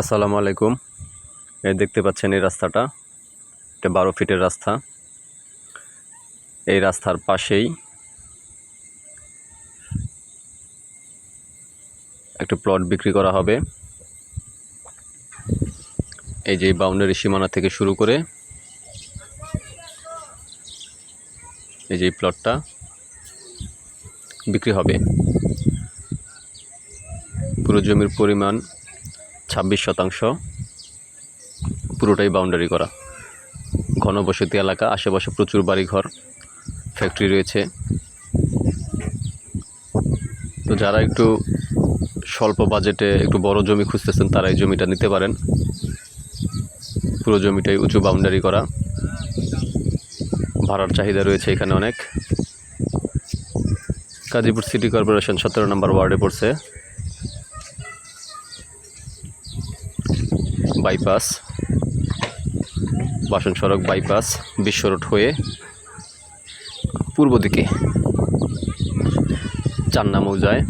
আসসালামু আলাইকুম। এই দেখতে পাচ্ছেন এই রাস্তাটা। এটা বারো ফিটের রাস্তা। এই রাস্তার পাশেই একটা প্লট বিক্রি করা হবে। এই যে বাউন্ডারি সীমানা থেকে শুরু করে এই যে প্লটটা বিক্রি হবে। পুরো জমির পরিমাণ ছাব্বিশ শতাংশ। পুরোটাই বাউন্ডারি করা। ঘনবসতি এলাকা, আশেপাশে প্রচুর বাড়িঘর ফ্যাক্টরি রয়েছে। তো যারা একটু স্বল্প বাজেটে একটু বড় জমি খুঁজতেছেন, তারা এই জমিটা নিতে পারেন। পুরো জমিটাই উঁচু বাউন্ডারি করা। ভাড়ার চাহিদা রয়েছে এখানে অনেক। গাজীপুর সিটি কর্পোরেশন সতেরো নম্বর ওয়ার্ডে পড়ছে। বাইপাস বাসন সড়ক বাইপাস বিশ্ব রোড হয়ে পূর্ব দিকে চান্না মৌজায়।